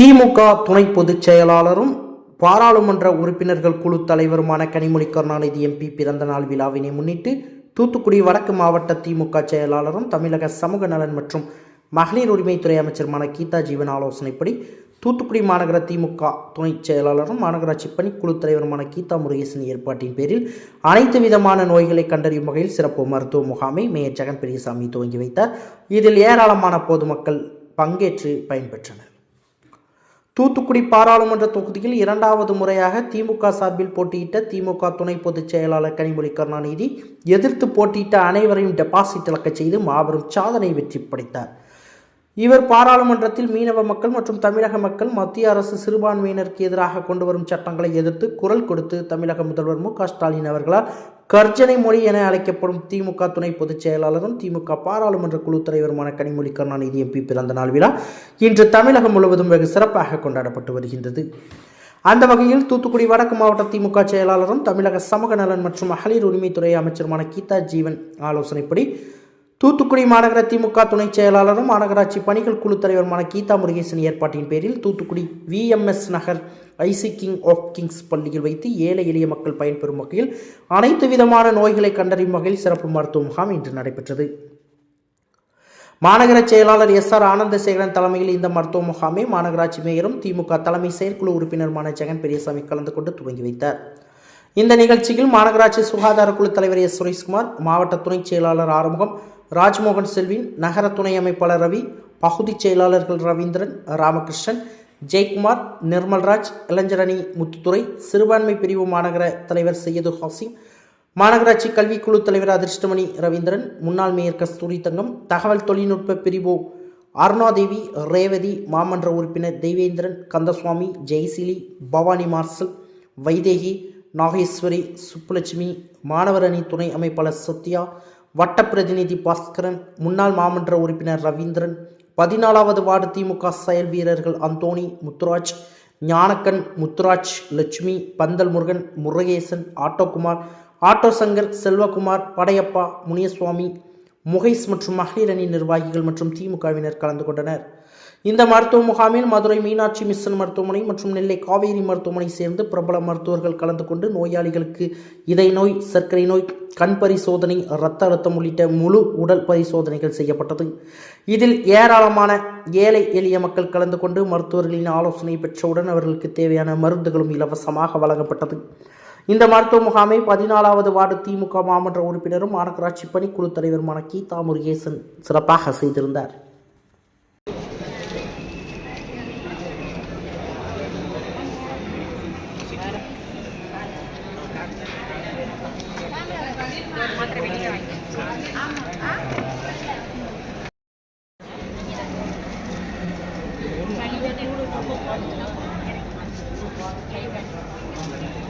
திமுக துணை பொதுச் செயலாளரும் பாராளுமன்ற உறுப்பினர்கள் குழு தலைவருமான கனிமொழி கருணாநிதி எம்பி பிறந்தநாள் விழாவினை முன்னிட்டு தூத்துக்குடி வடக்கு மாவட்ட திமுக செயலாளரும் தமிழக சமூக நலன் மற்றும் மகளிர் உரிமைத்துறை அமைச்சருமான கீதா ஜீவன் ஆலோசனைப்படி தூத்துக்குடி மாநகர திமுக துணை செயலாளரும் மாநகராட்சி பணிக்குழு தலைவருமான கீதா முருகேசன் ஏற்பாட்டின் பேரில் அனைத்து விதமான நோய்களை கண்டறியும் வகையில் சிறப்பு மருத்துவ முகாமை மேயர் ஜெகன் பெரியசாமி துவங்கி வைத்தார். இதில் ஏராளமான பொதுமக்கள் பங்கேற்று பயன்பெற்றனர். தூத்துக்குடி பாராளுமன்ற தொகுதியில் இரண்டாவது முறையாக திமுக சார்பில் போட்டியிட்ட திமுக துணை பொதுச் செயலாளர் கனிமொழி கருணாநிதி எதிர்த்து போட்டியிட்ட அனைவரையும் டெபாசிட் இழக்கச் செய்து மாபெரும் சாதனை வெற்றி படைத்தார். இவர் பாராளுமன்றத்தில் மீனவ மக்கள் மற்றும் தமிழக மக்கள் மத்திய அரசு சிறுபான்மையினருக்கு எதிராக கொண்டு வரும் சட்டங்களை எதிர்த்து குரல் கொடுத்து தமிழக முதல்வர் மு ஸ்டாலின் அவர்களால் கர்ஜனை மொழி என அழைக்கப்படும் திமுக துணை பொதுச் செயலாளரும் திமுக பாராளுமன்ற குழு தலைவருமான கனிமொழி கருணாநிதி எம்பி பிறந்த நாள் விழா இன்று தமிழகம் முழுவதும் வெகு சிறப்பாக கொண்டாடப்பட்டு வருகின்றது. அந்த வகையில் தூத்துக்குடி வடக்கு மாவட்ட திமுக செயலாளரும் தமிழக சமூக நலன் மற்றும் மகளிர் உரிமைத்துறை அமைச்சருமான கீதா ஜீவன் ஆலோசனைப்படி தூத்துக்குடி மாநகர திமுக துணைச் செயலாளரும் மாநகராட்சி பணிகள் குழு தலைவருமான கீதா முருகேசன் ஏற்பாட்டின் பேரில் Thoothukudi VMS Nagar IC king of kings பள்ளியில் வைத்து ஏழை எளிய மக்கள் பயன்பெறும் வகையில் அனைத்து விதமான நோய்களை கண்டறியும் வகையில் சிறப்பு மருத்துவ முகாம் இன்று நடைபெற்றது. மாநகர செயலாளர் எஸ் ஆர் ஆனந்தசேகரன் தலைமையில் இந்த மருத்துவ முகாமை மாநகராட்சி மேயரும் திமுக தலைமை செயற்குழு உறுப்பினருமான ஜெகன் பெரியசாமி கலந்து கொண்டு துவங்கி வைத்தார். இந்த நிகழ்ச்சியில் மாநகராட்சி சுகாதார குழு தலைவர் எஸ் சுரேஷ்குமார் மாவட்ட துணைச் செயலாளர் ஆறுமுகம் ராஜ்மோகன் செல்வின் நகர துணை அமைப்பாளர் ரவி பகுதி செயலாளர்கள் ரவீந்திரன் ராமகிருஷ்ணன் ஜெயக்குமார் நிர்மல்ராஜ் இளைஞரணி முத்துத்துறை சிறுபான்மை பிரிவு மாநகர தலைவர் சையது ஹாசிம் மாநகராட்சி கல்விக்குழு தலைவர் அதிர்ஷ்டமணி ரவீந்திரன் முன்னாள் மேயர் கஸ்தூரி தங்கம் தகவல் தொழில்நுட்ப பிரிவு அருணாதேவி ரேவதி மாமன்ற உறுப்பினர் தெய்வேந்திரன் கந்தசுவாமி ஜெயசிலி பவானி மார்சல் வைதேகி நாகேஸ்வரி சுப்புலட்சுமி மாணவர் அணி துணை அமைப்பாளர் சத்யா வட்ட பிரதிநிதி பாஸ்கரன் முன்னாள் மாமன்ற உறுப்பினர் ரவீந்திரன் பதினாலாவது வார்டு திமுக செயல் வீரர்கள் அந்தோணி முத்துராஜ் ஞானக்கன் முத்துராஜ் லட்சுமி பந்தல் முருகன் முருகேசன் ஆட்டோகுமார் ஆட்டோ சங்கர் செல்வகுமார் படையப்பா முனியசுவாமி முகைஸ் மற்றும் மகளிர் அணி நிர்வாகிகள் மற்றும் திமுகவினர் கலந்து கொண்டனர். இந்த மருத்துவ முகாமில் மதுரை மீனாட்சி மிஷன் மருத்துவமனை மற்றும் நெல்லை காவேரி மருத்துவமனை சேர்ந்து பிரபல மருத்துவர்கள் கலந்து கொண்டு நோயாளிகளுக்கு இதய நோய் சர்க்கரை நோய் கண் பரிசோதனை இரத்த அழுத்தம் உள்ளிட்ட முழு உடல் பரிசோதனைகள் செய்யப்பட்டது. இதில் ஏராளமான ஏழை எளிய மக்கள் கலந்து கொண்டு மருத்துவர்களின் ஆலோசனை பெற்றவுடன் அவர்களுக்கு தேவையான மருந்துகளும் இலவசமாக வழங்கப்பட்டது. இந்த மருத்துவ முகாமை பதினாலாவது வார்டு திமுக மாமன்ற உறுப்பினரும் மாநகராட்சி பணிக்குழு தலைவருமான கீதா முருகேசன் சிறப்பாக செய்திருந்தார். Thank you.